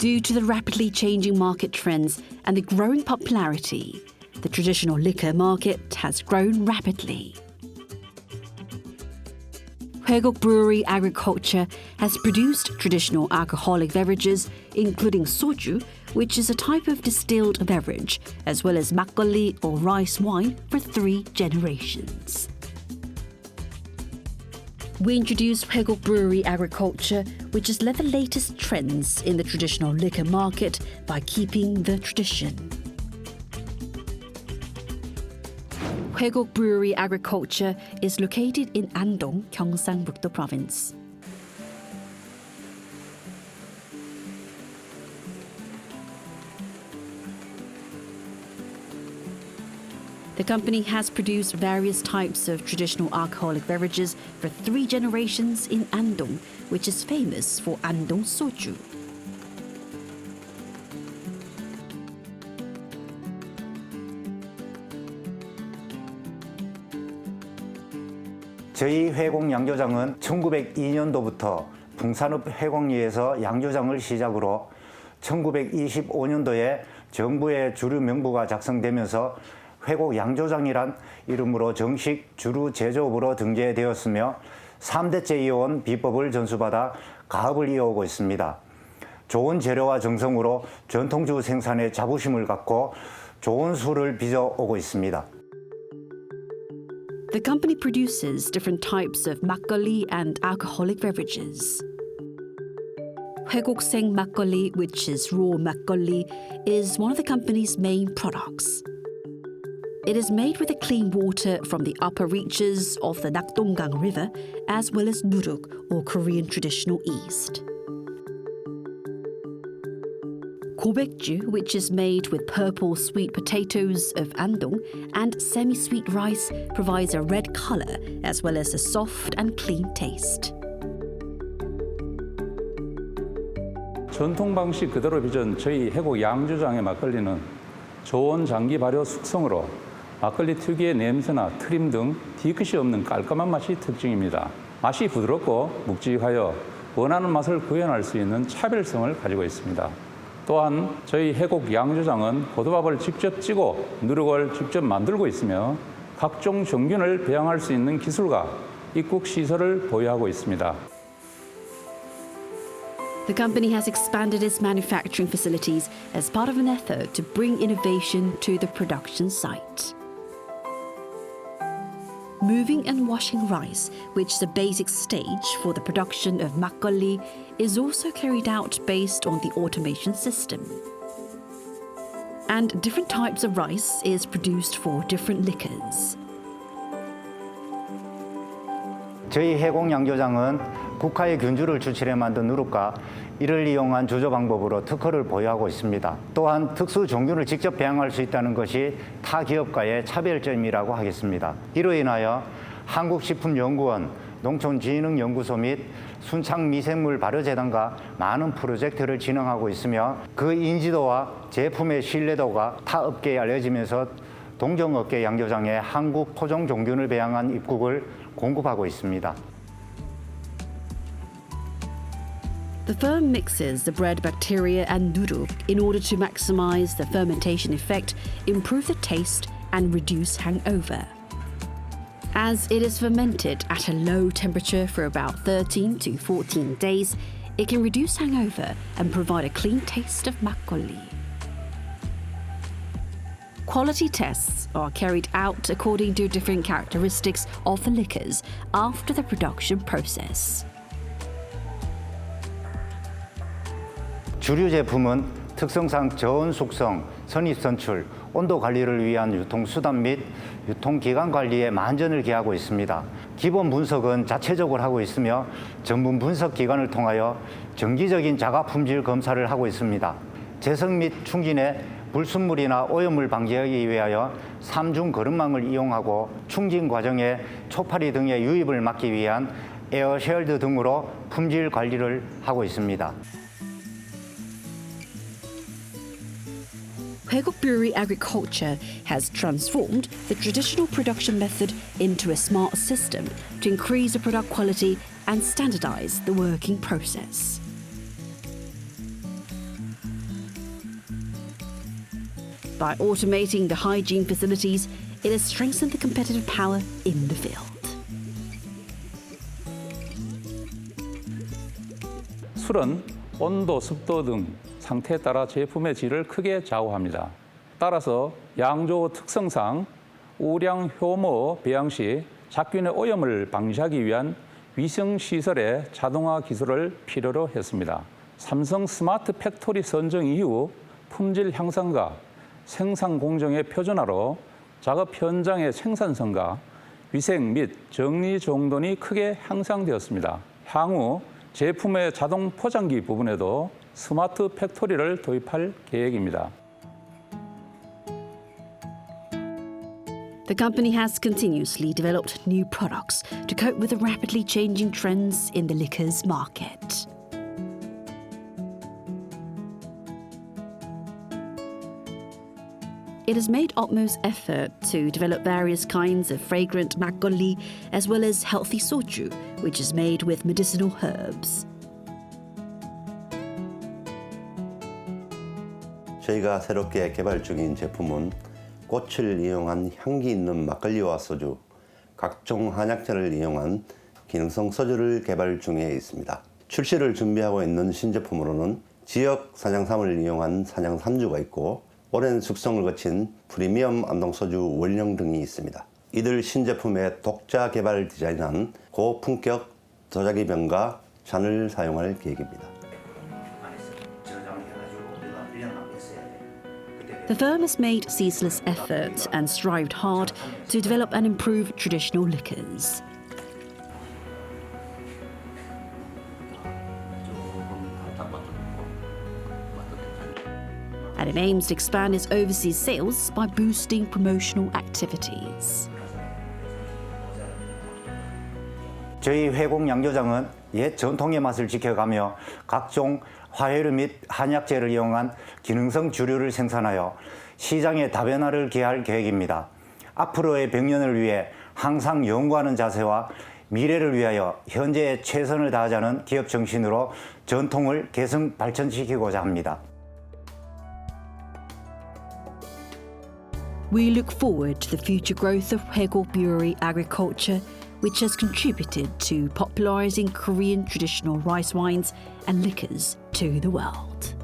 Due to the rapidly changing market trends and the growing popularity, the traditional liquor market has grown rapidly. Huegok Brewery Agriculture has produced traditional alcoholic beverages, including soju, which is a type of distilled beverage, as well as makgeolli or rice wine for three generations. We introduced Huegok Brewery Agriculture, which has led the latest trends in the traditional liquor market by keeping the tradition. Huegok Brewery Agriculture is located in Andong, Gyeongsang-Bukdo Province. The company has produced various types of traditional alcoholic beverages for three generations in Andong, which is famous for Andong Soju. 저희 회공 양조장은 1902년도부터 풍산읍 회공리에서 양조장을 시작으로 1925년도에 정부의 주류 명부가 작성되면서 회곡 양조장이란 이름으로 정식 주류 제조업으로 등재되었으며 3대째 이어온 비법을 전수받아 가업을 이어오고 있습니다. 좋은 재료와 정성으로 전통주 생산에 자부심을 갖고 좋은 술을 빚어 오고 있습니다. The company produces different types of makgeolli and alcoholic beverages. Huegokseng makgeolli, which is raw makgeolli, is one of the company's main products. It is made with the clean water from the upper reaches of the Nakdonggang River, as well as nuruk, or Korean traditional yeast. Gobekju, which is made with purple sweet potatoes of Andong and semi sweet rice, provides a red colour as well as a soft and clean taste. 전통 방식 그대로 빚은 저희 해곡 양조장의 막걸리는 좋은 장기 발효 숙성으로 막걸리 특유의 냄새나 트림 등 뒤끝이 없는 깔끔한 맛이 특징입니다. 맛이 부드럽고 묵직하여 원하는 맛을 구현할 수 있는 차별성을 가지고 있습니다. 또한 저희 해곡 양조장은 고두밥을 직접 찌고 누룩을 직접 만들고 있으며 각종 종균을 배양할 수 있는 기술과 입국 시설을 보유하고 있습니다. The company has expanded its manufacturing facilities as part of an effort to bring innovation to the production site. Moving and washing rice, which is a basic stage for the production of makgeolli, is also carried out based on the automation system. And different types of rice is produced for different liquors. 저희 해공 양조장은 국화의 균주를 추출해 만든 누룩과 이를 이용한 조조 방법으로 특허를 보유하고 있습니다. 또한 특수 종균을 직접 배양할 수 있다는 것이 타 기업과의 차별점이라고 하겠습니다. 이로 인하여 한국식품연구원, 농촌진흥연구소 및 순창미생물 발효재단과 많은 프로젝트를 진행하고 있으며 그 인지도와 제품의 신뢰도가 타 업계에 알려지면서 동종업계 양조장에 한국 토종 종균을 배양한 입국을 공급하고 있습니다. The firm mixes the bread bacteria and noodle in order to maximize the fermentation effect, improve the taste, and reduce hangover. As it is fermented at a low temperature for about 13 to 14 days, it can reduce hangover and provide a clean taste of makgeolli. Quality tests are carried out according to different characteristics of the liquors after the production process. 주류 제품은 특성상 저온 숙성, 선입 선출, 온도 관리를 위한 유통 수단 및 유통 기간 관리에 만전을 기하고 있습니다. 기본 분석은 자체적으로 하고 있으며 전문 분석 기관을 통하여 정기적인 자가 품질 검사를 하고 있습니다. 재성 및 충진에 불순물이나 오염물 방지하기 위하여 삼중 거름망을 이용하고 충진 과정에 초파리 등의 유입을 막기 위한 에어쉘드 등으로 품질 관리를 하고 있습니다. Pegok Brewery Agriculture has transformed the traditional production method into a smart system to increase the product quality and standardize the working process. By automating the hygiene facilities, it has strengthened the competitive power in the field. 술은 온도, 습도 등 상태에 따라 제품의 질을 크게 좌우합니다. 따라서 양조 특성상 우량 효모 배양 시 잡균의 오염을 방지하기 위한 위생 시설의 자동화 기술을 필요로 했습니다. 삼성 스마트 팩토리 선정 이후 품질 향상과 생산 공정의 표준화로 작업 현장의 생산성과 위생 및 정리 정돈이 크게 향상되었습니다. 향후 제품의 자동 포장기 부분에도 스마트 팩토리를 도입할 계획입니다. The company has continuously developed new products to cope with the rapidly changing trends in the liquors market. It has made utmost effort to develop various kinds of fragrant makgeolli as well as healthy soju, which is made with medicinal herbs. 저희가 새롭게 개발 중인 제품은 꽃을 이용한 향기 있는 막걸리와 소주, 각종 한약재를 이용한 기능성 소주를 개발 중에 있습니다. 출시를 준비하고 있는 신제품으로는 지역 산양삼을 이용한 산양 삼주가 있고 오랜 숙성을 거친 프리미엄 안동소주 원령 등이 있습니다. 이들 신제품의 독자 개발 디자인한 고품격 도자기 병과 잔을 사용할 계획입니다. The firm has made ceaseless effort and strived hard to develop and improve traditional liquors. And it aims to expand its overseas sales by boosting promotional activities. 저희 회공 양조장은 옛 전통의 맛을 지켜가며 각종 화해류 및 한약재를 이용한 기능성 주류를 생산하여 시장의 다변화를 기할 계획입니다. 앞으로의 100년을 위해 항상 연구하는 자세와 미래를 위하여 현재의 최선을 다하자는 기업 정신으로 전통을 계승 발전시키고자 합니다. We look forward to the future growth of Hegel Brewery agriculture, which has contributed to popularizing Korean traditional rice wines and liquors to the world.